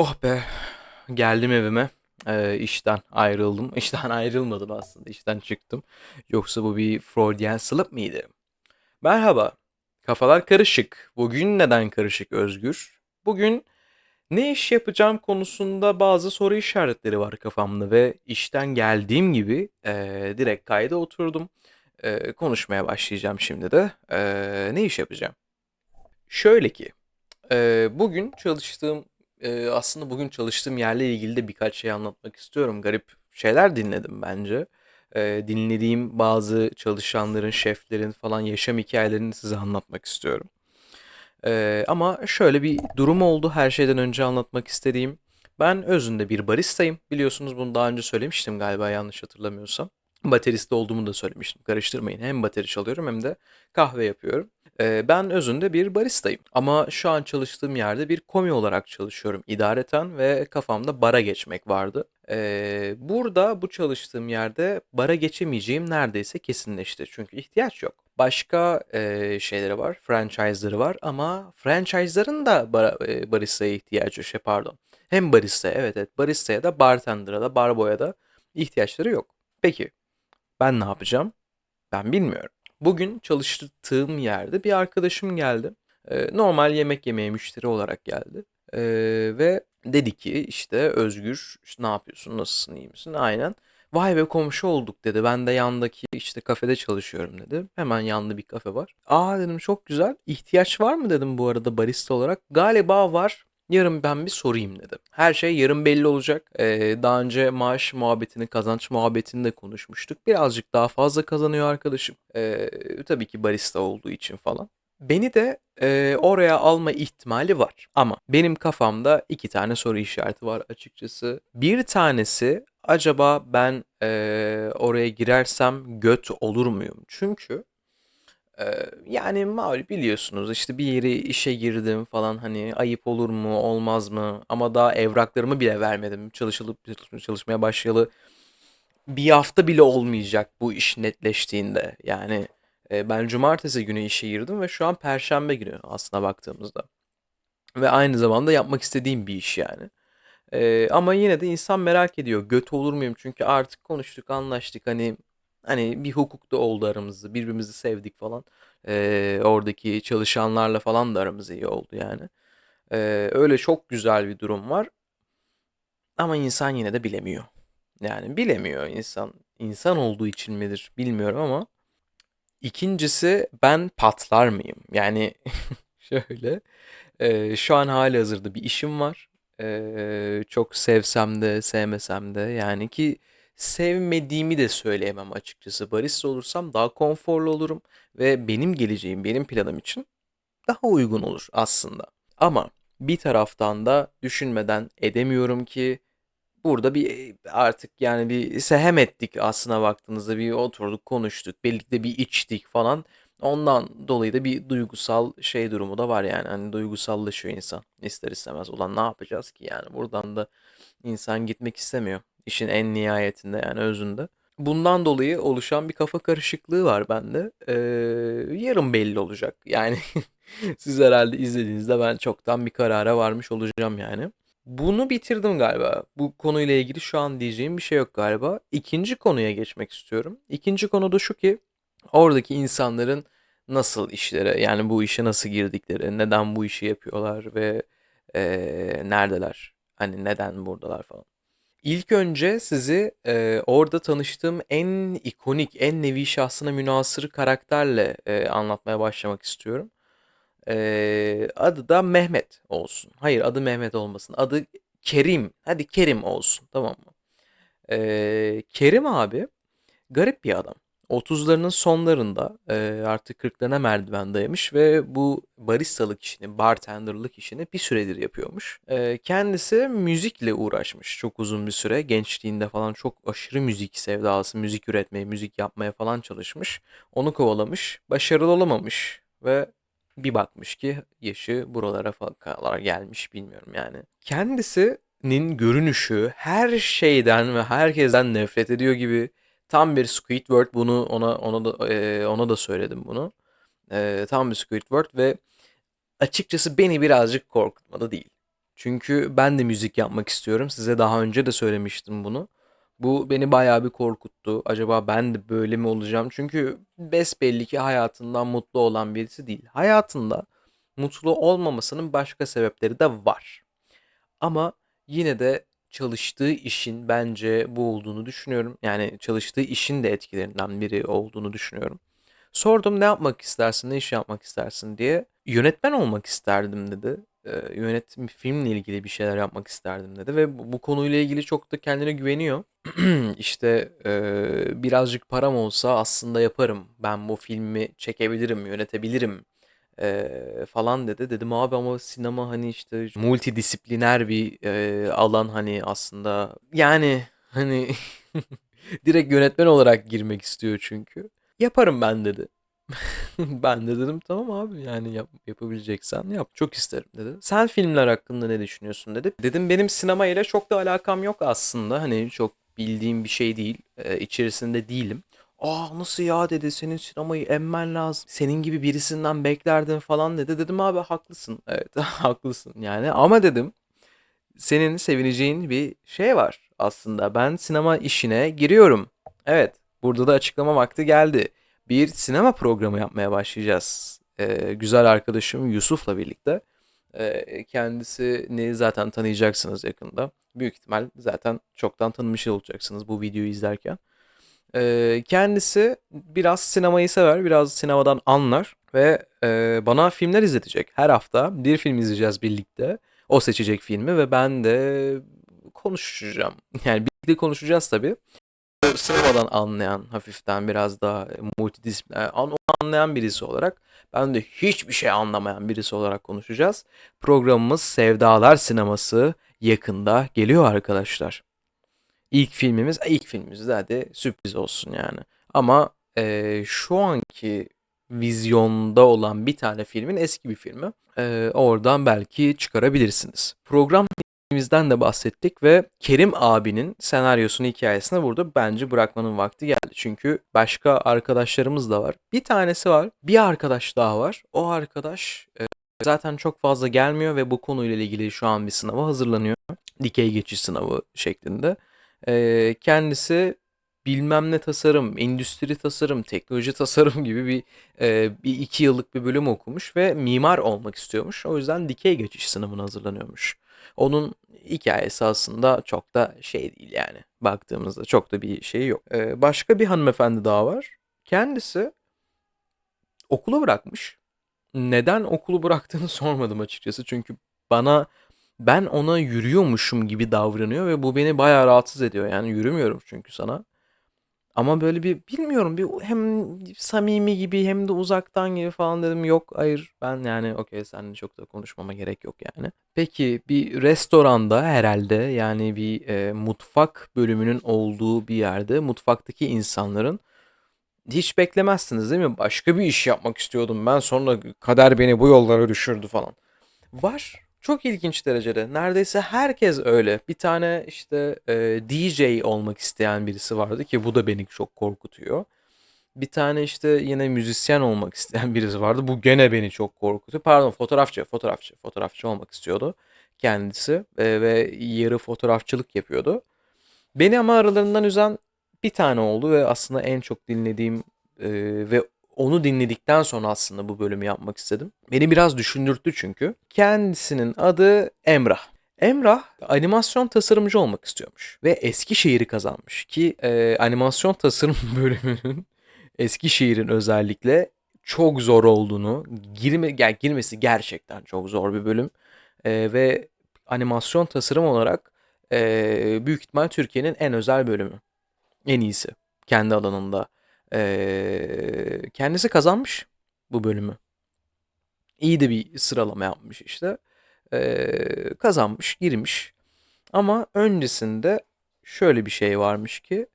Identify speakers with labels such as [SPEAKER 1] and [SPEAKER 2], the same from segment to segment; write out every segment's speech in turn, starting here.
[SPEAKER 1] Oh be, geldim evime. Ee, işten ayrıldım. İşten ayrılmadım aslında, işten çıktım. Yoksa bu bir Freudian slip miydi? Merhaba, kafalar karışık. Bugün neden karışık Özgür? Bugün ne iş yapacağım konusunda bazı soru işaretleri var kafamda ve işten geldiğim gibi ee, direkt kayda oturdum. Ee, konuşmaya başlayacağım şimdi de. Ee, ne iş yapacağım? Şöyle ki, ee, bugün çalıştığım Eee, aslında bugün çalıştığım yerle ilgili de birkaç şey anlatmak istiyorum. Garip şeyler dinledim bence. Eee, dinlediğim bazı çalışanların, şeflerin falan yaşam hikayelerini size anlatmak istiyorum. Eee, ama şöyle bir durum oldu her şeyden önce anlatmak istediğim. Ben özünde bir baristayım. Biliyorsunuz bunu daha önce söylemiştim galiba yanlış hatırlamıyorsam. Baterist olduğumu da söylemiştim. Karıştırmayın. Hem bateri çalıyorum hem de kahve yapıyorum. Ben özünde bir baristayım. Ama şu an çalıştığım yerde bir komi olarak çalışıyorum idareten ve kafamda bara geçmek vardı. Burada bu çalıştığım yerde bara geçemeyeceğim neredeyse kesinleşti. Çünkü ihtiyaç yok. Başka şeyleri var, franchise'ları var ama franchise'ların da bara, e, baristaya ihtiyacı, şey pardon. Hem barista, evet evet baristaya da bartender'a da barboya da ihtiyaçları yok. Peki ben ne yapacağım? Ben bilmiyorum. Bugün çalıştığım yerde bir arkadaşım geldi. Ee, normal yemek yemeye müşteri olarak geldi. Ee, ve dedi ki işte Özgür işte ne yapıyorsun nasılsın iyi misin? Aynen. Vay be komşu olduk dedi. Ben de yandaki işte kafede çalışıyorum dedi. Hemen yanında bir kafe var. Aa dedim çok güzel. İhtiyaç var mı dedim bu arada barista olarak. Galiba var. Yarın ben bir sorayım dedi. Her şey yarın belli olacak. Ee, daha önce maaş muhabbetini, kazanç muhabbetini de konuşmuştuk. Birazcık daha fazla kazanıyor arkadaşım. Ee, tabii ki barista olduğu için falan. Beni de e, oraya alma ihtimali var. Ama benim kafamda iki tane soru işareti var açıkçası. Bir tanesi acaba ben e, oraya girersem göt olur muyum? Çünkü Yani malum biliyorsunuz işte bir yere işe girdim falan hani ayıp olur mu olmaz mı? Ama daha evraklarımı bile vermedim. Çalışılıp çalışmaya başlayalı bir hafta bile olmayacak bu iş netleştiğinde. Yani ben cumartesi günü işe girdim ve şu an perşembe günü aslına baktığımızda. Ve aynı zamanda yapmak istediğim bir iş yani. Ama yine de insan merak ediyor. Göt olur muyum? Çünkü artık konuştuk anlaştık. Hani Hani bir hukuk da oldu aramızda. Birbirimizi sevdik falan. Ee, oradaki çalışanlarla falan da aramız iyi oldu yani. Ee, öyle çok güzel bir durum var. Ama insan yine de bilemiyor. Yani bilemiyor insan. İnsan olduğu için midir bilmiyorum ama. İkincisi ben patlar mıyım? Yani şöyle. e, şu an hali hazırda bir işim var. Ee, çok sevsem de sevmesem de yani ki sevmediğimi de söyleyemem açıkçası. Barista olursam daha konforlu olurum ve benim geleceğim, benim planım için daha uygun olur aslında. Ama bir taraftan da düşünmeden edemiyorum ki burada bir artık yani bir sehem ettik aslına baktığınızda bir oturduk konuştuk birlikte bir içtik falan. Ondan dolayı da bir duygusal şey durumu da var yani. Hani duygusallaşıyor insan ister istemez. Ulan ne yapacağız ki yani buradan da insan gitmek istemiyor. İşin en nihayetinde yani özünde. Bundan dolayı oluşan bir kafa karışıklığı var bende. Ee, yarın belli olacak. Yani siz herhalde izlediğinizde ben çoktan bir karara varmış olacağım yani. Bunu bitirdim galiba. Bu konuyla ilgili şu an diyeceğim bir şey yok galiba. İkinci konuya geçmek istiyorum. İkinci konu da şu ki oradaki insanların nasıl işlere yani bu işe nasıl girdikleri, neden bu işi yapıyorlar ve eee, neredeler? Hani neden buradalar falan. İlk önce sizi eee, orada tanıştığım en ikonik, en nevi şahsına münhasır karakterle eee, anlatmaya başlamak istiyorum. Eee, adı da Mehmet olsun. Hayır adı Mehmet olmasın. Adı Kerim. Hadi Kerim olsun tamam mı? Eee, Kerim abi garip bir adam. 30'larının sonlarında eee, artık 40'larına merdiven dayamış ve bu baristalık işini, bartenderlık işini bir süredir yapıyormuş. Eee, kendisi müzikle uğraşmış çok uzun bir süre. Gençliğinde falan çok aşırı müzik sevdalısı, müzik üretmeye, müzik yapmaya falan çalışmış. Onu kovalamış, başarılı olamamış ve bir bakmış ki yaşı buralara falan gelmiş bilmiyorum yani. Kendisinin görünüşü her şeyden ve herkesten nefret ediyor gibi Tam bir Squidward bunu ona ona da eee, ona da söyledim bunu. Eee, tam bir Squidward ve açıkçası beni birazcık korkutmadı değil. Çünkü ben de müzik yapmak istiyorum. Size daha önce de söylemiştim bunu. Bu beni bayağı bir korkuttu. Acaba ben de böyle mi olacağım? Çünkü besbelli ki hayatından mutlu olan birisi değil. Hayatında mutlu olmamasının başka sebepleri de var. Ama yine de çalıştığı işin bence bu olduğunu düşünüyorum. Yani çalıştığı işin de etkilerinden biri olduğunu düşünüyorum. Sordum ne yapmak istersin, ne iş yapmak istersin diye. Yönetmen olmak isterdim dedi. Ee, yönetim filmle ilgili bir şeyler yapmak isterdim dedi ve bu, bu konuyla ilgili çok da kendine güveniyor. İşte e, birazcık param olsa aslında yaparım. Ben bu filmi çekebilirim, yönetebilirim e, falan dedi. Dedim abi ama sinema hani işte multidisipliner bir e, alan hani aslında yani hani direkt yönetmen olarak girmek istiyor çünkü. Yaparım ben dedi. Ben de dedim tamam abi yani yap, yapabileceksen yap. Çok isterim dedi. Sen filmler hakkında ne düşünüyorsun dedi. Dedim benim sinema ile çok da alakam yok aslında. Hani çok bildiğim bir şey değil. Ee, içerisinde değilim. Aa nasıl ya dedi senin sinemayı emmen lazım. Senin gibi birisinden beklerdim falan dedi. Dedim abi haklısın. Evet haklısın yani. Ama dedim senin sevineceğin bir şey var aslında. Ben sinema işine giriyorum. Evet, burada da açıklama vakti geldi. Bir sinema programı yapmaya başlayacağız. Ee, güzel arkadaşım Yusuf'la birlikte. Ee, kendisini zaten tanıyacaksınız yakında. Büyük ihtimal zaten çoktan tanımış olacaksınız bu videoyu izlerken. Ee, kendisi biraz sinemayı sever, biraz sinemadan anlar ve e, bana filmler izletecek. Her hafta bir film izleyeceğiz birlikte. O seçecek filmi ve ben de konuşacağım. Yani birlikte konuşacağız tabii. Sinemadan anlayan, hafiften biraz daha multidisipliner, an- anlayan birisi olarak ben de hiçbir şey anlamayan birisi olarak konuşacağız. Programımız Sevdalar Sineması yakında geliyor arkadaşlar. İlk filmimiz, ilk filmimiz de sürpriz olsun yani. Ama eee, şu anki vizyonda olan bir tane filmin eski bir filmi. Eee, oradan belki çıkarabilirsiniz. Program filmimizden de bahsettik ve Kerim abinin senaryosunu hikayesine burada bence bırakmanın vakti geldi. Çünkü başka arkadaşlarımız da var. Bir tanesi var, bir arkadaş daha var. O arkadaş e, zaten çok fazla gelmiyor ve bu konuyla ilgili şu an bir sınava hazırlanıyor. Dikey geçiş sınavı şeklinde. E, kendisi bilmem ne tasarım, endüstri tasarım, teknoloji tasarım gibi bir, e, bir iki yıllık bir bölüm okumuş ve mimar olmak istiyormuş. O yüzden dikey geçiş sınavına hazırlanıyormuş. Onun hikayesi aslında çok da şey değil yani. Baktığımızda çok da bir şey yok. E, başka bir hanımefendi daha var. Kendisi okulu bırakmış. Neden okulu bıraktığını sormadım açıkçası. Çünkü bana ben ona yürüyormuşum gibi davranıyor ve bu beni bayağı rahatsız ediyor. Yani yürümüyorum çünkü sana. Ama böyle bir bilmiyorum bir hem samimi gibi hem de uzaktan gibi falan dedim. Yok hayır ben yani okey seninle çok da konuşmama gerek yok yani. Peki bir restoranda herhalde yani bir e, mutfak bölümünün olduğu bir yerde mutfaktaki insanların hiç beklemezsiniz değil mi? Başka bir iş yapmak istiyordum ben sonra kader beni bu yollara düşürdü falan. Var. Çok ilginç derecede. Neredeyse herkes öyle. Bir tane işte e, DJ olmak isteyen birisi vardı ki bu da beni çok korkutuyor. Bir tane işte yine müzisyen olmak isteyen birisi vardı. Bu gene beni çok korkutuyor. Pardon fotoğrafçı, fotoğrafçı, fotoğrafçı olmak istiyordu kendisi e, ve yarı fotoğrafçılık yapıyordu. Beni ama aralarından üzen bir tane oldu ve aslında en çok dinlediğim e, ve onu dinledikten sonra aslında bu bölümü yapmak istedim. Beni biraz düşündürttü çünkü. Kendisinin adı Emrah. Emrah animasyon tasarımcı olmak istiyormuş ve Eskişehir'i kazanmış ki e, animasyon tasarım bölümünün Eskişehir'in özellikle çok zor olduğunu, girme, yani girmesi gerçekten çok zor bir bölüm E, ve animasyon tasarım olarak e, büyük ihtimal Türkiye'nin en özel bölümü, en iyisi kendi alanında. Ee, kendisi kazanmış bu bölümü. İyi de bir sıralama yapmış işte. Ee, kazanmış, girmiş. Ama öncesinde şöyle bir şey varmış ki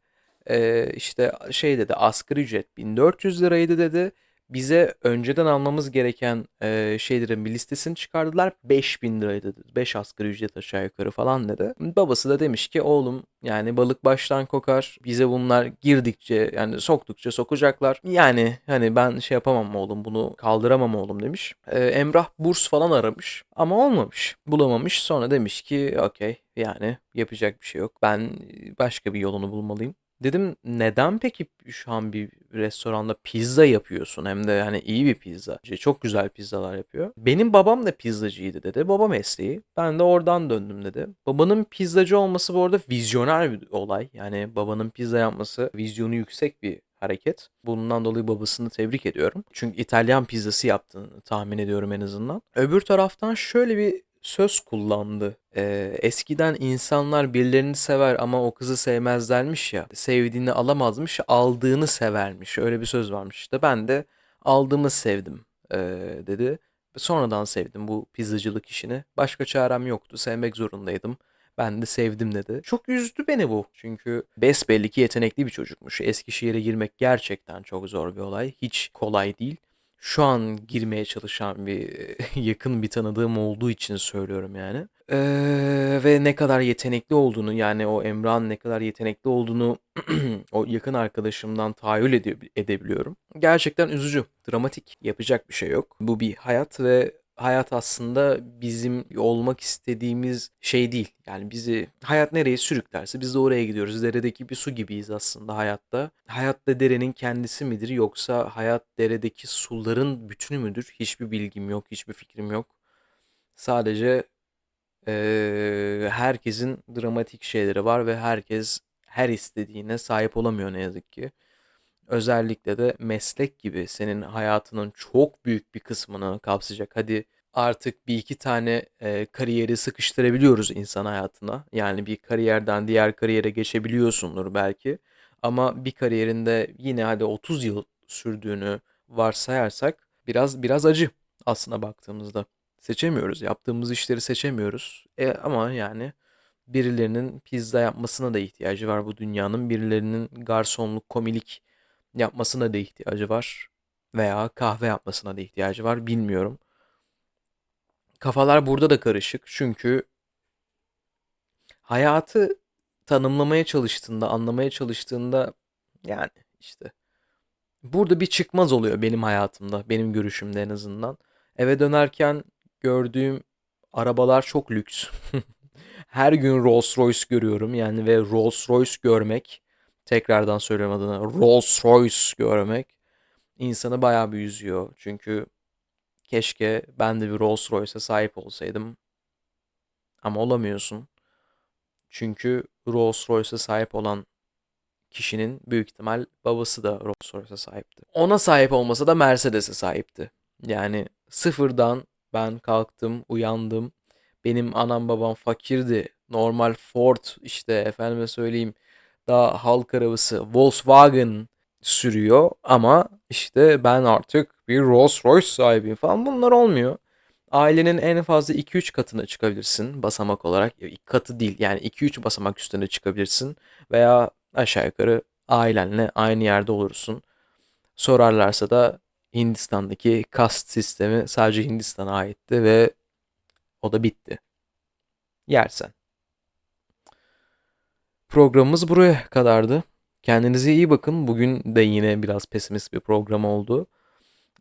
[SPEAKER 1] e, işte şey dedi asgari ücret 1400 liraydı dedi. Bize önceden almamız gereken e, şeylerin bir listesini çıkardılar. 5000 liraydı. 5 asgari ücret aşağı yukarı falan dedi. Babası da demiş ki oğlum yani balık baştan kokar. Bize bunlar girdikçe yani soktukça sokacaklar. Yani hani ben şey yapamam oğlum bunu kaldıramam oğlum demiş. E, Emrah burs falan aramış ama olmamış. Bulamamış. Sonra demiş ki okey yani yapacak bir şey yok. Ben başka bir yolunu bulmalıyım. Dedim neden peki şu an bir restoranda pizza yapıyorsun hem de hani iyi bir pizza. Çok güzel pizzalar yapıyor. Benim babam da pizzacıydı dedi. Baba mesleği. Ben de oradan döndüm dedi. Babanın pizzacı olması bu arada vizyoner bir olay. Yani babanın pizza yapması vizyonu yüksek bir hareket. Bundan dolayı babasını tebrik ediyorum. Çünkü İtalyan pizzası yaptığını tahmin ediyorum en azından. Öbür taraftan şöyle bir söz kullandı. Ee, eskiden insanlar birilerini sever ama o kızı sevmezlermiş ya. Sevdiğini alamazmış, aldığını severmiş. Öyle bir söz varmış işte. Ben de aldığımı sevdim ee, dedi. Sonradan sevdim bu pizzacılık işini. Başka çarem yoktu. Sevmek zorundaydım. Ben de sevdim dedi. Çok üzdü beni bu. Çünkü besbelli ki yetenekli bir çocukmuş. Eskişehir'e girmek gerçekten çok zor bir olay. Hiç kolay değil şu an girmeye çalışan bir yakın bir tanıdığım olduğu için söylüyorum yani. Ee, ve ne kadar yetenekli olduğunu yani o Emrah'ın ne kadar yetenekli olduğunu o yakın arkadaşımdan tahayyül edebiliyorum. Gerçekten üzücü, dramatik. Yapacak bir şey yok. Bu bir hayat ve hayat aslında bizim olmak istediğimiz şey değil. Yani bizi hayat nereye sürüklerse biz de oraya gidiyoruz. Deredeki bir su gibiyiz aslında hayatta. Hayat da derenin kendisi midir yoksa hayat deredeki suların bütünü müdür? Hiçbir bilgim yok, hiçbir fikrim yok. Sadece eee, herkesin dramatik şeyleri var ve herkes her istediğine sahip olamıyor ne yazık ki. Özellikle de meslek gibi senin hayatının çok büyük bir kısmını kapsayacak. Hadi artık bir iki tane e, kariyeri sıkıştırabiliyoruz insan hayatına. Yani bir kariyerden diğer kariyere geçebiliyorsundur belki. Ama bir kariyerinde yine hadi 30 yıl sürdüğünü varsayarsak biraz biraz acı aslına baktığımızda. Seçemiyoruz. Yaptığımız işleri seçemiyoruz. E, ama yani birilerinin pizza yapmasına da ihtiyacı var bu dünyanın. Birilerinin garsonluk, komilik yapmasına da ihtiyacı var. Veya kahve yapmasına da ihtiyacı var. Bilmiyorum. Kafalar burada da karışık. Çünkü hayatı tanımlamaya çalıştığında, anlamaya çalıştığında yani işte burada bir çıkmaz oluyor benim hayatımda, benim görüşümde en azından. Eve dönerken gördüğüm arabalar çok lüks. Her gün Rolls Royce görüyorum yani ve Rolls Royce görmek tekrardan söylüyorum adına Rolls Royce görmek insanı bayağı bir üzüyor. Çünkü keşke ben de bir Rolls Royce'e sahip olsaydım. Ama olamıyorsun. Çünkü Rolls Royce'e sahip olan kişinin büyük ihtimal babası da Rolls Royce'e sahipti. Ona sahip olmasa da Mercedes'e sahipti. Yani sıfırdan ben kalktım, uyandım. Benim anam babam fakirdi. Normal Ford işte efendime söyleyeyim daha halk arabası Volkswagen sürüyor ama işte ben artık bir Rolls Royce sahibiyim falan bunlar olmuyor. Ailenin en fazla 2-3 katına çıkabilirsin basamak olarak. Katı değil yani 2-3 basamak üstüne çıkabilirsin veya aşağı yukarı ailenle aynı yerde olursun. Sorarlarsa da Hindistan'daki kast sistemi sadece Hindistan'a aitti ve o da bitti. Yersen. Programımız buraya kadardı. Kendinize iyi bakın. Bugün de yine biraz pesimist bir program oldu.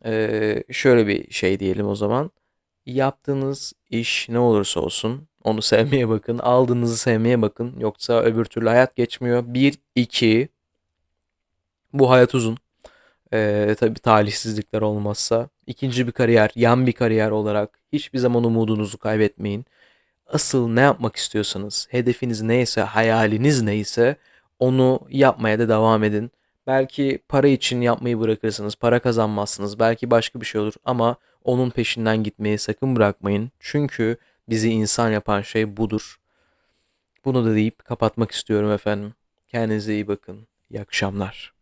[SPEAKER 1] Ee, şöyle bir şey diyelim o zaman. Yaptığınız iş ne olursa olsun onu sevmeye bakın. Aldığınızı sevmeye bakın. Yoksa öbür türlü hayat geçmiyor. Bir, iki. Bu hayat uzun. Ee, tabii talihsizlikler olmazsa. İkinci bir kariyer, yan bir kariyer olarak hiçbir zaman umudunuzu kaybetmeyin. Asıl ne yapmak istiyorsanız, hedefiniz neyse, hayaliniz neyse onu yapmaya da devam edin. Belki para için yapmayı bırakırsınız, para kazanmazsınız, belki başka bir şey olur ama onun peşinden gitmeyi sakın bırakmayın. Çünkü bizi insan yapan şey budur. Bunu da deyip kapatmak istiyorum efendim. Kendinize iyi bakın. İyi akşamlar.